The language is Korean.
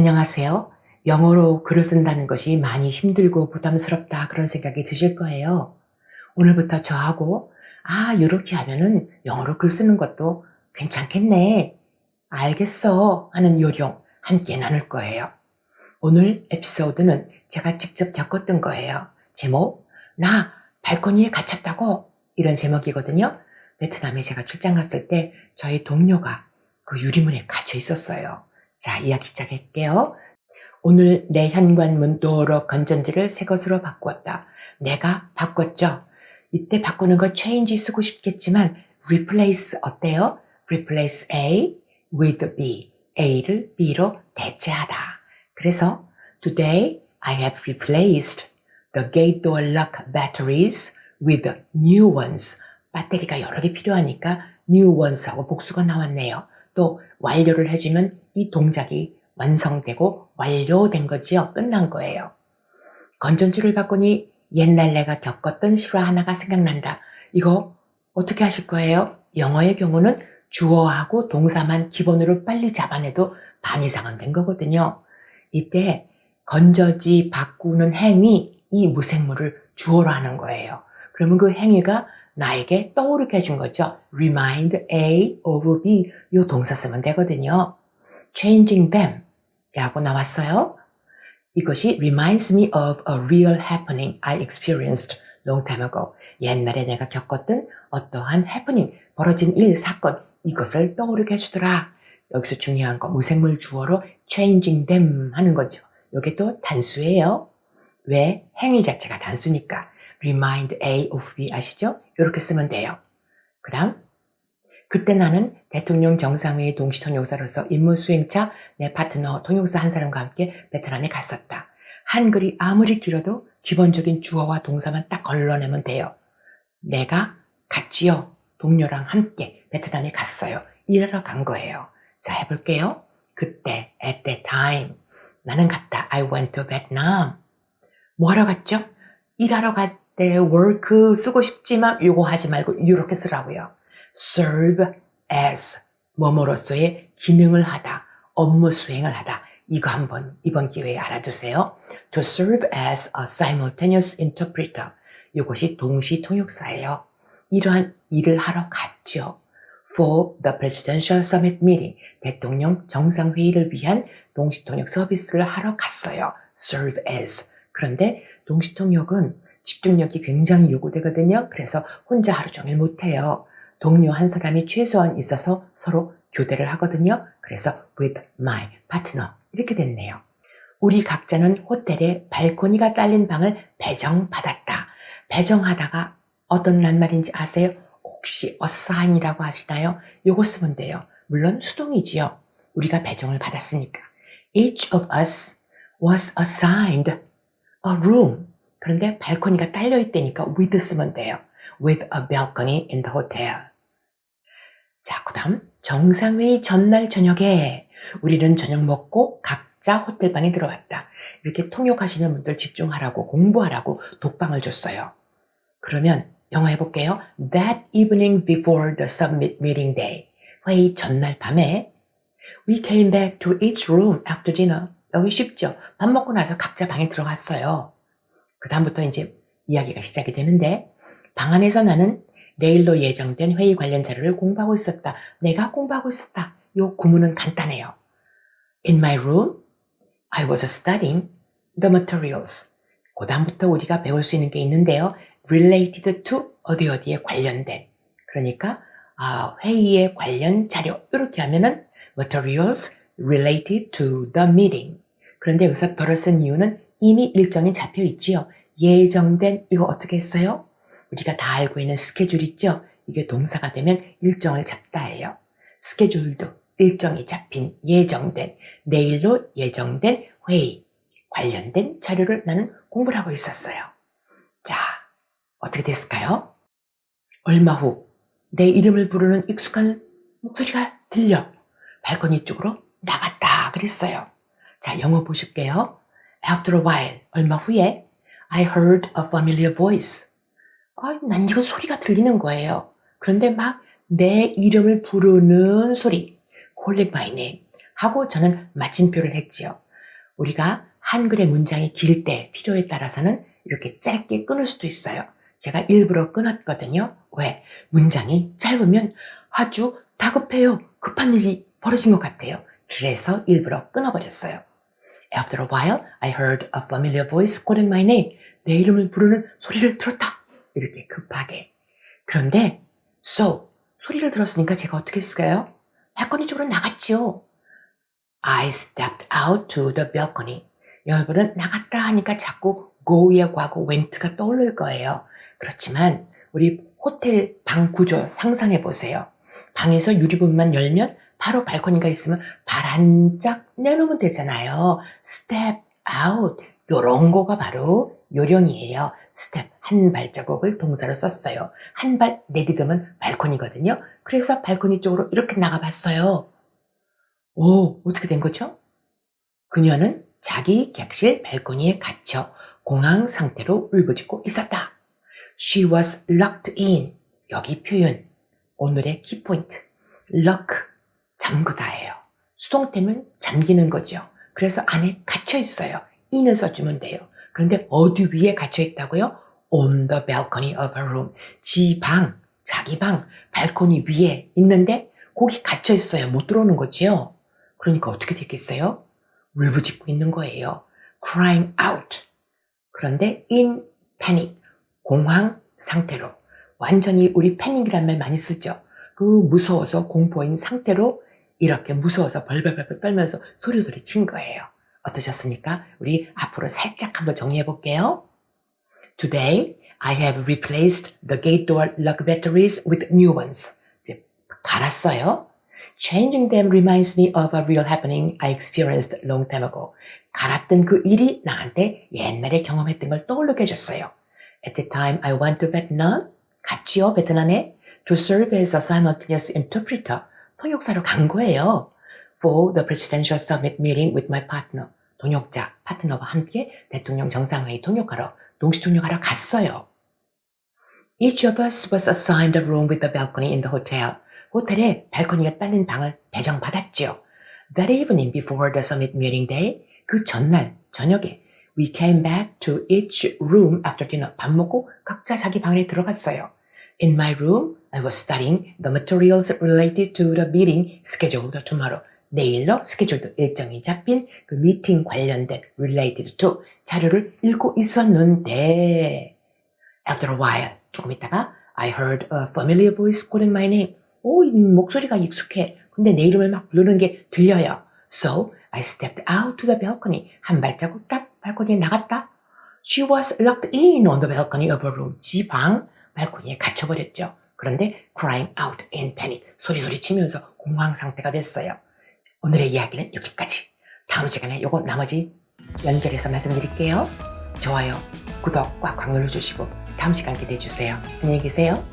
안녕하세요. 영어로 글을 쓴다는 것이 많이 힘들고 부담스럽다 그런 생각이 드실 거예요. 오늘부터 저하고 아 이렇게 하면은 영어로 글 쓰는 것도 괜찮겠네. 알겠어 하는 요령 함께 나눌 거예요. 오늘 에피소드는 제가 직접 겪었던 거예요. 제목 나 발코니에 갇혔다고 이런 제목이거든요. 베트남에 제가 출장 갔을 때 저희 동료가 그 유리문에 갇혀 있었어요. 자, 이야기 시작할게요. 오늘 내 현관문 도어 건전지를 새 것으로 바꾸었다. 내가 바꿨죠. 이때 바꾸는 거 change 쓰고 싶겠지만 replace 어때요? replace A with B. A를 B로 대체하다. 그래서 today I have replaced the gate door lock batteries with new ones. 배터리가 여러 개 필요하니까 new ones하고 복수가 나왔네요. 또 완료를 해주면 이 동작이 완성되고 완료된 거지요. 끝난 거예요. 건전지를 바꾸니 옛날 내가 겪었던 실화 하나가 생각난다. 이거 어떻게 하실 거예요? 영어의 경우는 주어하고 동사만 기본으로 빨리 잡아내도 반 이상은 된 거거든요. 이때 건전지 바꾸는 행위, 이 무생물을 주어로 하는 거예요. 그러면 그 행위가 나에게 떠오르게 해준 거죠. remind A of B 이 동사 쓰면 되거든요. Changing them 라고 나왔어요. 이것이 reminds me of a real happening I experienced long time ago. 옛날에 내가 겪었던 어떠한 happening, 벌어진 일, 사건, 이것을 떠오르게 해주더라. 여기서 중요한 거, 무생물 주어로 changing them 하는 거죠. 이게 또 단수예요. 왜? 행위 자체가 단수니까. remind A of B 아시죠? 이렇게 쓰면 돼요. 그 다음, 그때 나는 대통령 정상회의 동시 통역사로서 임무 수행차 내 파트너 통역사 한 사람과 함께 베트남에 갔었다. 한글이 아무리 길어도 기본적인 주어와 동사만 딱 걸러내면 돼요. 내가 갔지요. 동료랑 함께 베트남에 갔어요. 일하러 간 거예요. 자, 해볼게요. 그때, at that time. 나는 갔다. I went to Vietnam. 뭐 하러 갔죠? 일하러 갔대. work 쓰고 싶지만 요거 하지 말고 이렇게 쓰라고요. serve as 뭐뭐로서의 기능을 하다, 업무 수행을 하다. 이거 한번 이번 기회에 알아두세요. To serve as a simultaneous interpreter. 이것이 동시 통역사예요. 이러한 일을 하러 갔죠. For the Presidential Summit Meeting. 대통령 정상회의를 위한 동시통역 서비스를 하러 갔어요. serve as. 그런데 동시통역은 집중력이 굉장히 요구되거든요. 그래서 혼자 하루 종일 못해요. 동료 한 사람이 최소한 있어서 서로 교대를 하거든요. 그래서 with my partner 이렇게 됐네요. 우리 각자는 호텔에 발코니가 딸린 방을 배정받았다. 배정하다가 어떤 낱말인지 아세요? 혹시 assign이라고 하시나요? 요거 쓰면 돼요. 물론 수동이지요. 우리가 배정을 받았으니까. Each of us was assigned a room. 그런데 발코니가 딸려 있다니까 with 쓰면 돼요. With a balcony in the hotel. 자, 그 다음 정상회의 전날 저녁에 우리는 저녁 먹고 각자 호텔방에 들어왔다. 이렇게 통역하시는 분들 집중하라고 공부하라고 독방을 줬어요. 그러면 영어 해볼게요. That evening before the summit meeting day. 회의 전날 밤에 We came back to each room after dinner. 여기 쉽죠? 밥 먹고 나서 각자 방에 들어갔어요. 그 다음부터 이제 이야기가 시작이 되는데 방 안에서 나는 내일로 예정된 회의 관련 자료를 공부하고 있었다. 내가 공부하고 있었다. 요 구문은 간단해요. In my room, I was studying the materials. 그 다음부터 우리가 배울 수 있는 게 있는데요. related to 어디 어디에 관련된. 그러니까 아, 회의에 관련 자료 이렇게 하면은 materials related to the meeting. 그런데 여기서 덜어 쓴 이유는 이미 일정이 잡혀 있지요. 예정된 이거 어떻게 했어요? 우리가 다 알고 있는 스케줄 있죠? 이게 동사가 되면 일정을 잡다예요. 스케줄도 일정이 잡힌 예정된 내일로 예정된 회의 관련된 자료를 나는 공부를 하고 있었어요. 자, 어떻게 됐을까요? 얼마 후 내 이름을 부르는 익숙한 목소리가 들려 발코니 쪽으로 나갔다 그랬어요. 자, 영어 보실게요. After a while, 얼마 후에 I heard a familiar voice. 아, 난 이거 소리가 들리는 거예요. 그런데 막 내 이름을 부르는 소리, calling my name 하고 저는 마침표를 했지요. 우리가 한글의 문장이 길 때 필요에 따라서는 이렇게 짧게 끊을 수도 있어요. 제가 일부러 끊었거든요. 왜? 문장이 짧으면 아주 다급해요. 급한 일이 벌어진 것 같아요. 그래서 일부러 끊어버렸어요. After a while, I heard a familiar voice calling my name. 내 이름을 부르는 소리를 들었다. 이렇게 급하게. 그런데, so, 소리를 들었으니까 제가 어떻게 했을까요? 발코니 쪽으로 나갔죠. I stepped out to the balcony. 여러분은 나갔다 하니까 자꾸 go의 과거 went가 떠오를 거예요. 그렇지만 우리 호텔 방 구조 상상해 보세요. 방에서 유리문만 열면 바로 발코니가 있으면 발 한 짝 내놓으면 되잖아요. step out. 요런 거가 바로 요령이에요. 스텝 한 발자국을 동사로 썼어요. 한 발 내디디면 발코니거든요. 그래서 발코니 쪽으로 이렇게 나가봤어요. 오, 어떻게 된 거죠? 그녀는 자기 객실 발코니에 갇혀 공황 상태로 울부짖고 있었다. She was locked in. 여기 표현. 오늘의 키포인트. lock. 잠그다예요. 수동태면 잠기는 거죠. 그래서 안에 갇혀 있어요. In을 써주면 돼요. 그런데 어디 위에 갇혀 있다고요? On the balcony of her room. 지 방, 자기 방, 발코니 위에 있는데 거기 갇혀 있어요. 못 들어오는 거지요. 그러니까 어떻게 됐겠어요? 울부짖고 있는 거예요. crying out. 그런데 in panic. 공황 상태로. 완전히 우리 패닉이란 말 많이 쓰죠. 그 무서워서 공포인 상태로 이렇게 무서워서 벌벌벌벌 떨면서 소리소리 친 거예요. 어떠셨습니까? 우리 앞으로 살짝 한번 정리해 볼게요. Today, I have replaced the gate door lock batteries with new ones. 이제 갈았어요. Changing them reminds me of a real happening I experienced long time ago. 갈았던 그 일이 나한테 옛날에 경험했던 걸 떠올르게 해줬어요. At the time I went to Vietnam, 갔지요, 베트남에, to serve as a simultaneous interpreter, 통역사로 간 거예요. For the presidential summit meeting with my partner, 동역자, 파트너와 함께 대통령 정상회의 통역하러, 동시 통역하러 갔어요. Each of us was assigned a room with a balcony in the hotel. 호텔에 발코니가 딸린 방을 배정받았죠. That evening before the summit meeting day, 그 전날 저녁에 we came back to each room after dinner. 밥 먹고 각자 자기 방에 들어갔어요. In my room, I was studying the materials related to the meeting scheduled tomorrow. 내일로 스케줄도 일정이 잡힌 그 미팅 관련된 related to 자료를 읽고 있었는데 After a while, 조금 있다가 I heard a familiar voice calling my name. 오, 이 목소리가 익숙해. 근데 내 이름을 막 부르는 게 들려요. So I stepped out to the balcony. 한 발자국 딱 발코니에 나갔다. She was locked in on the balcony of her room. 지방 발코니에 갇혀버렸죠. 그런데 crying out in panic. 소리소리 치면서 공황 상태가 됐어요. 오늘의 이야기는 여기까지. 다음 시간에 요거 나머지 연결해서 말씀드릴게요. 좋아요, 구독 꽉꽉 눌러주시고 다음 시간 기대해 주세요. 안녕히 계세요.